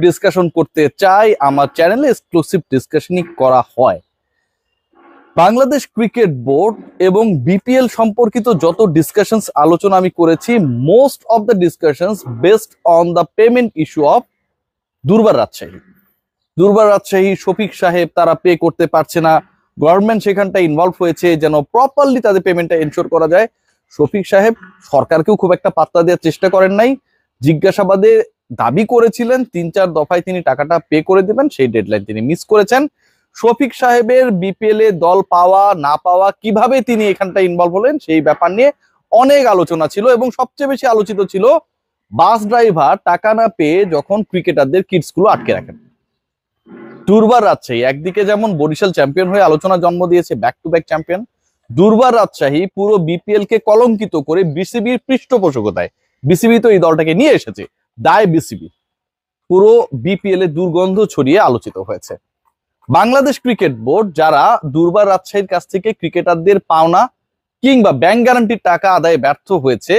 Discussion Bangladesh cricket board এবং BPL সম্পর্কিত যত ডিসকাশনস আলোচনা আমি করেছি most of the discussions based on the payment issue of Durbar Rajshahi. Durbar Rajshahi, Shafiq সাহেব তারা পে করতে পারছে না। গভর্নমেন্ট সেখানটা ইনভলভ হয়েছে, যেন প্রপারলি তাদের পেমেন্টটা এনশোর করা যায়। শফিক সাহেব সরকারকেও খুব একটা পাত্তা দেওয়ার চেষ্টা করেন নাই। জিজ্ঞাসাবাদে দাবি করেছিলেন, তিন চার দফায় তিনি টাকাটা পে করে দেবেন, সেই ডেডলাইন তিনি মিস করেছেন। শফিক সাহেবের বিপিএল এ দল পাওয়া, না পাওয়া, কীভাবে তিনি এখানটা ইনভলভ হলেন, সেই ব্যাপার নিয়ে অনেক আলোচনা ছিল এবং সবচেয়ে বেশি আলোচিত ছিল বাস ড্রাইভার টাকা না পেয়ে যখন ক্রিকেটারদের কিটসগুলো আটকে রাখেন। দুর্বার রাজশাহী, একদিকে যেমন বরিশাল চ্যাম্পিয়ন হয়ে আলোচনা জন্ম দিয়েছে ব্যাক টু ব্যাক চ্যাম্পিয়ন দুর্বার রাজশাহী পুরো বিপিএল কে কলঙ্কিত করে বিসিবির পৃষ্ঠপোষকতায়। বিসিবি তো এই দলটাকে নিয়ে এসেছে। দায় বিসিবি পুরো বিপিএল এ দুর্গন্ধ ছড়িয়ে আলোচিত হয়েছে। বাংলাদেশ ক্রিকেট বোর্ড যারা দুর্বার রাজশাহীর কাছ থেকে ক্রিকেটারদের পাওনা কিংবা ব্যাংক গ্যারান্টির টাকা আদায়ে ব্যর্থ হয়েছে,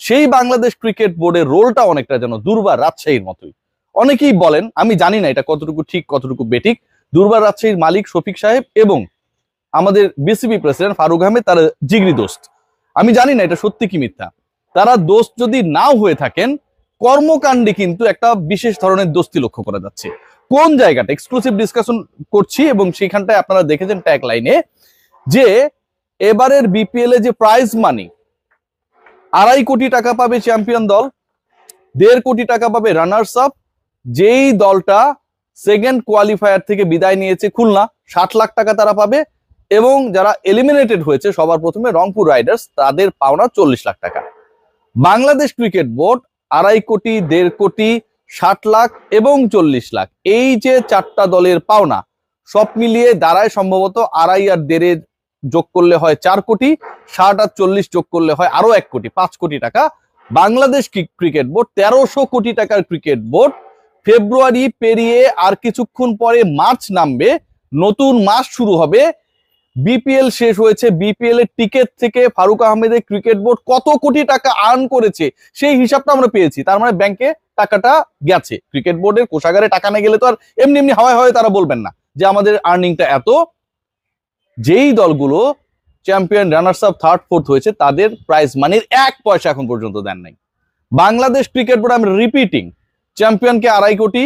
সেই বাংলাদেশ ক্রিকেট বোর্ডের রোলটা অনেকটা যেন দুর্বার রাজশাহীর মতোই। অনেকেই বলেন, আমি জানি না এটা কতটুকু ঠিক, কতটুকু বেঠিক। দুর্বার রাজশাহীর মালিক শফিক সাহেব এবং আমাদের বিসিবি প্রেসিডেন্ট ফারুক আহমেদ তার জিগরি দোস্ত। আমি জানি না এটা সত্যি কি মিথ্যা। তারা দোস্ত যদি নাও হয়ে থাকেন, কর্মকাণ্ডে কিন্তু একটা বিশেষ ধরনের দোস্তি লক্ষ্য করা যাচ্ছে। কোন জায়গাটা? এক্সক্লুসিভ ডিসকাশন করছি এবং সেখানটায় আপনারা দেখেছেন ট্যাগ লাইনে যে এবারের বিপিএল এ যে প্রাইজ মানি আড়াই কোটি টাকা পাবে চ্যাম্পিয়ন দল, দেড় কোটি টাকা পাবে রানার্স আপ যেই দলটা সেকেন্ড কোয়ালিফায়ার থেকে বিদায় নিয়েছে খুলনা, ষাট লাখ টাকা তারা পাবে এবং যারা এলিমিনেটেড হয়েছে সবার প্রথমে রংপুর রাইডার্স তাদের পাওনা চল্লিশ লাখ টাকা। বাংলাদেশ ক্রিকেট বোর্ড আড়াই কোটি, দেড় কোটি, ষাট লাখ এবং চল্লিশ লাখ। এই যে চারটা দলের পাওনা, সব মিলিয়ে দাঁড়ায় সম্ভবত আড়াই আর দেড়ে যোগ করলে হয় চার কোটি, ষাট আর চল্লিশ যোগ করলে হয় আরও এক কোটি, পাঁচ কোটি টাকা। বাংলাদেশ ক্রি- ক্রিকেট বোর্ড তেরোশো কোটি টাকার ক্রিকেট বোর্ড ফেব্রুয়ারি পেরিয়ে আর কিছুক্ষণ পরে মার্চ নামবে। নতুন মাস শুরু হবে বিপিএল শেষ হয়েছে। বিপিএল এর টিকিট থেকে ফারুক আহমেদের ক্রিকেট বোর্ড কত কোটি টাকা আর্ন করেছে, সেই হিসাবটা আমরা পেয়েছি। তার মানে ব্যাংকে টাকাটা গেছে। ক্রিকেট বোর্ডের কোষাগারে টাকা না গেলে তো আর এমনি এমনি হাওয়ায় হাওয়ায় তারা বলবেন না যে আমাদের আর্নিংটা এত। যেই দলগুলো champion runners up third fourth হয়েছে, তাদের প্রাইজ মানির এক পয়সা এখন পর্যন্ত দেন নাই। বাংলাদেশ ক্রিকেট বোর্ড আমি রিপিটিং চ্যাম্পিয়নকে আড়াই কোটি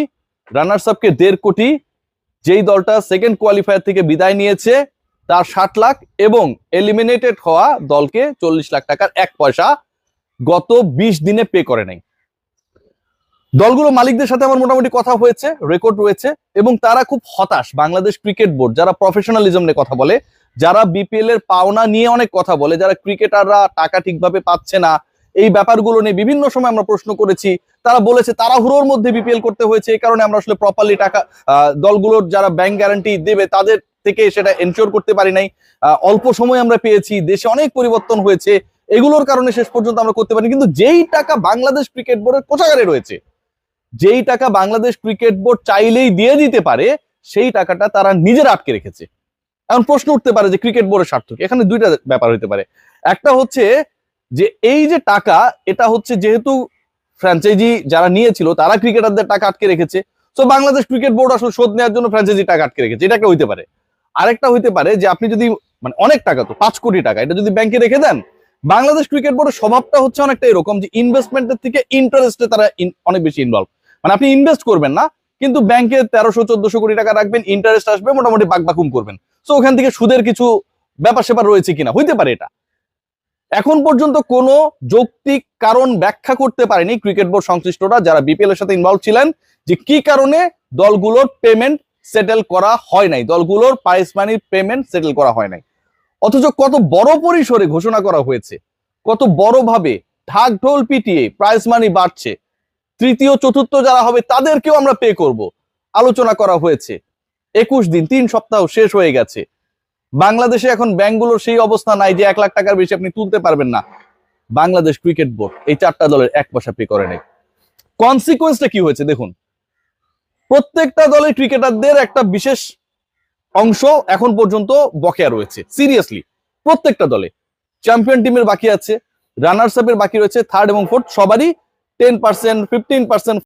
রানার্স আপকে দেড় কোটি, যেই দলটা সেকেন্ড কোয়ালিফায়ার থেকে বিদায় নিয়েছে তার ষাট লাখ এবং এলিমিনেটেড হওয়া দলকে চল্লিশ লাখ টাকার এক পয়সা গত বিশ দিনে পে করে নাই। দলগুলো মালিকদের সাথে আমার মোটামুটি কথা হয়েছে রেকর্ড রয়েছে এবং তারা খুব হতাশ বাংলাদেশ ক্রিকেট বোর্ড যারা প্রফেশনালিজম নিয়ে কথা বলে, যারা বিপিএল এর পাওনা নিয়ে অনেক কথা বলে, যারা ক্রিকেটাররা টাকা ঠিকভাবে পাচ্ছে না, এই ব্যাপারগুলো নিয়ে বিভিন্ন সময় আমরা প্রশ্ন করেছি। তারা বলেছে তাড়াহুড়োর মধ্যে বিপিএল করতে হয়েছে, এই কারণে আমরা আসলে প্রপারলি টাকা দলগুলোর যারা ব্যাংক গ্যারান্টি দেবে, তাদের থেকে সেটা এনশিওর করতে পারি নাই। অল্প সময় আমরা পেয়েছি, দেশে অনেক পরিবর্তন হয়েছে, এগুলোর কারণে শেষ পর্যন্ত আমরা করতে পারি কিন্তু যেই টাকা বাংলাদেশ ক্রিকেট বোর্ডের কোষাগারে রয়েছে, যেই টাকা বাংলাদেশ ক্রিকেট বোর্ড চাইলেই দিয়ে দিতে পারে, সেই টাকাটা তারা নিজেরা আটকে রেখেছে। এখন প্রশ্ন উঠতে পারে যে ক্রিকেট বোর্ডের স্বার্থ এখানে দুইটা ব্যাপার হতে পারে। একটা হচ্ছে যে এই যে টাকা, এটা হচ্ছে যেহেতু ফ্র্যাঞ্চাইজি যারা নিয়েছিল, তারা ক্রিকেটারদের টাকা আটকে রেখেছে। তো বাংলাদেশ ক্রিকেট বোর্ড আসলে শোধ নেওয়ার জন্য ফ্র্যাঞ্চাইজি টাকা আটকে রেখেছে। এটা একটা হইতে পারে। আরেকটা হইতে পারে যে আপনি যদি মানে অনেক টাকা তো, পাঁচ কোটি টাকা, এটা যদি ব্যাংকে রেখে দেন, বাংলাদেশ ক্রিকেট বোর্ডের স্বভাবটা হচ্ছে অনেকটা এরকম যে ইনভেস্টমেন্টের থেকে ইন্টারেস্টে তারা অনেক বেশি ইনভলভ মানে আপনি ইনভেস্ট করবেন না, কিন্তু ব্যাংকে তেরোশো, চোদ্দশো কোটি টাকা রাখবেন ইন্টারেস্ট আসবে, মোটামুটি বাকবাকুম করবেন। তো ওখান থেকে সুদের কিছু ব্যাপার স্যাপার রয়েছে কিনা? হইতে পারে এটা। এখন পর্যন্ত কোনো যৌক্তিক কারণ ব্যাখ্যা করতে পারেনি ক্রিকেট বোর্ড সংশ্লিষ্টরা, যারা বিপিএল এর সাথে ইনভলভ ছিলেন, যে কি কারণে দলগুলোর পেমেন্ট সেটেল করা হয় নাই। দলগুলোর মানির পেমেন্ট সেটেল করা হয় নাই। অথচ কত বড় পরিসরে ঘোষণা করা হয়েছে। কত বড়ভাবে ঢাক ঢোল পিটিয়ে প্রাইস মানি বাড়ছে। তৃতীয়, চতুর্থ যারা হবে তাদেরকেও আমরা পে করব। আলোচনা করা হয়েছে। একুশ দিন, তিন সপ্তাহ শেষ হয়ে গেছে। বাংলাদেশে এখন ব্যাংকগুলোর সেই অবস্থা নাই যে এক লাখ টাকার বেশি আপনি তুলতে পারবেন না। বাংলাদেশ ক্রিকেট বোর্ড এই চারটা দলের এক পয়সা পে করে নেই। কনসিকুয়েন্সটা কি হয়েছে দেখুন। প্রত্যেকটা দলে ক্রিকেটারদের একটা বিশেষ অংশ এখন পর্যন্ত বকেয়া রয়েছে। সিরিয়াসলি প্রত্যেকটা দলে। চ্যাম্পিয়ন টিমের বাকি আছে রানার্স আপের বাকি রয়েছে থার্ড এবং ফোর্থ সবারই টেন পার্সেন্ট ফিফটিন পার্সেন্ট